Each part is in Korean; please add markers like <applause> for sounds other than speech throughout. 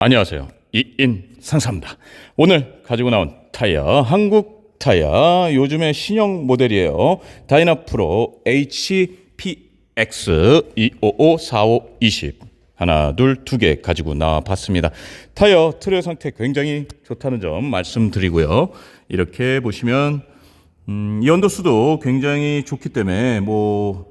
안녕하세요. 이인 상사입니다. 오늘 가지고 나온 타이어 한국 타이어 요즘의 신형 모델이에요. 다이나 프로 HPX 255 45 20 하나 둘 두 개 가지고 나와 봤습니다. 타이어 트레 상태 굉장히 좋다는 점 말씀드리고요. 이렇게 보시면 음, 이 언더수도 굉장히 좋기 때문에 뭐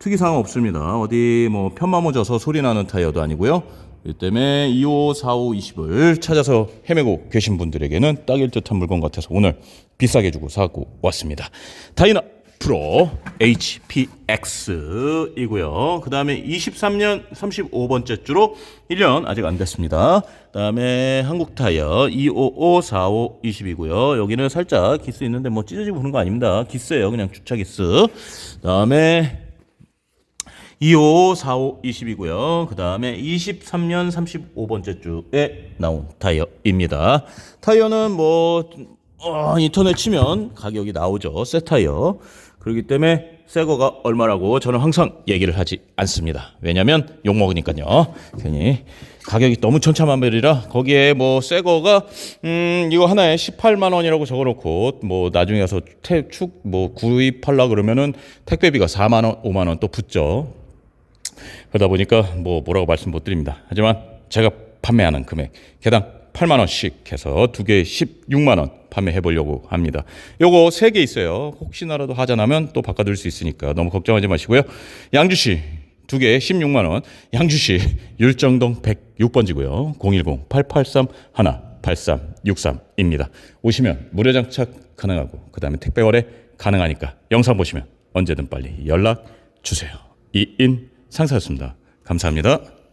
특이사항 없습니다. 어디 뭐 편마모 져서 소리 나는 타이어도 아니고요. 이 때문에 25, 45, 20을 찾아서 헤매고 계신 분들에게는 딱일 듯한 물건 같아서 오늘 비싸게 주고 사고 왔습니다. 다이나 프로 HPX이고요. 그 다음에 23년 35번째 주로 1년 아직 안 됐습니다. 그 다음에 한국 타이어 255, 45, 20이고요. 여기는 살짝 기스 있는데 뭐 찢어지고 그런 거 아닙니다. 기스예요. 그냥 주차 기스. 그 다음에 25, 45, 20이고요. 그 다음에 23년 35번째 주에 나온 타이어입니다. 타이어는 뭐 어, 인터넷 치면 가격이 나오죠. 새 타이어. 그렇기 때문에 새 거가 얼마라고 저는 항상 얘기를 하지 않습니다. 왜냐면 욕 먹으니까요. 괜히 가격이 너무 천차만별이라 거기에 뭐 새 거가 음 이거 하나에 18만 원이라고 적어 놓고 뭐 나중에 가서 태축 뭐 구입하려 그러면은 택배비가 4만 원, 5만 원 또 붙죠. 그러다 보니까 뭐 뭐라고 말씀 못 드립니다. 하지만 제가 판매하는 금액 개당 8만 원씩 해서 두개 16만 원 판매해 보려고 합니다. 요거 세 개 있어요. 혹시나라도 하자나면 또 바꿔드릴 수 있으니까 너무 걱정하지 마시고요. 양주시 두개 16만 원. 양주시 <laughs> 율정동 106번지고요. 010-883-1-8363입니다. 오시면 무료 장착 가능하고 그다음에 택배 거래 가능하니까 영상 보시면 언제든 빨리 연락 주세요. 이인 상사였습니다. 감사합니다.